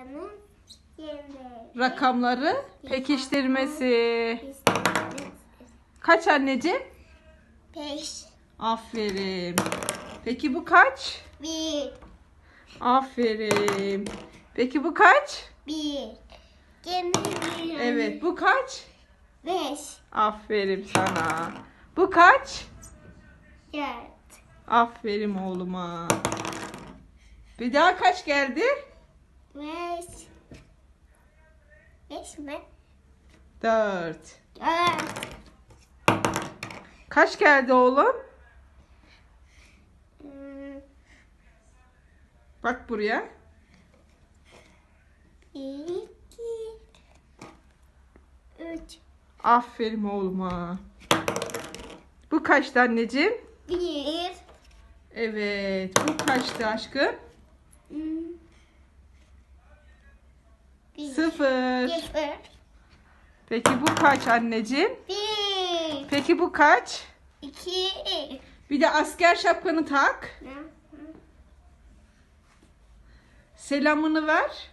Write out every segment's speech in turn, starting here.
Rakamlarını yirmi. Rakamları pekiştirmesi. Kaç anneciğim? Beş. Aferin. Peki bu kaç? Bir. Aferin. Peki bu kaç? Bir. Yirmi bir. Evet bu kaç? Beş. Aferin sana. Bu kaç? Dört. Aferin oğluma. Bir daha kaç geldi? Beş. Beş mi? Dört. Dört. Kaç geldi oğlum? Hmm, Bak buraya. İki. Üç. Aferin oğluma. Bu kaçtı anneciğim? Bir. Evet. Bu kaçtı aşkım? Hmm, Bir. Sıfır. Sıfır. Peki bu kaç anneciğim? Bir. Peki bu kaç? İki. Bir de asker şapkanı tak. Selamını ver.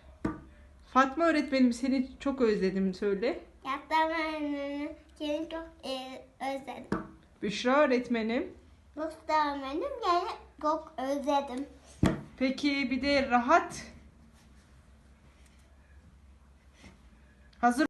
Fatma öğretmenim seni çok özledim söyle. Yaptığımı seni çok e, özledim. Büşra öğretmenim. Mustafa benim yani çok özledim. Peki bir de rahat. Hazır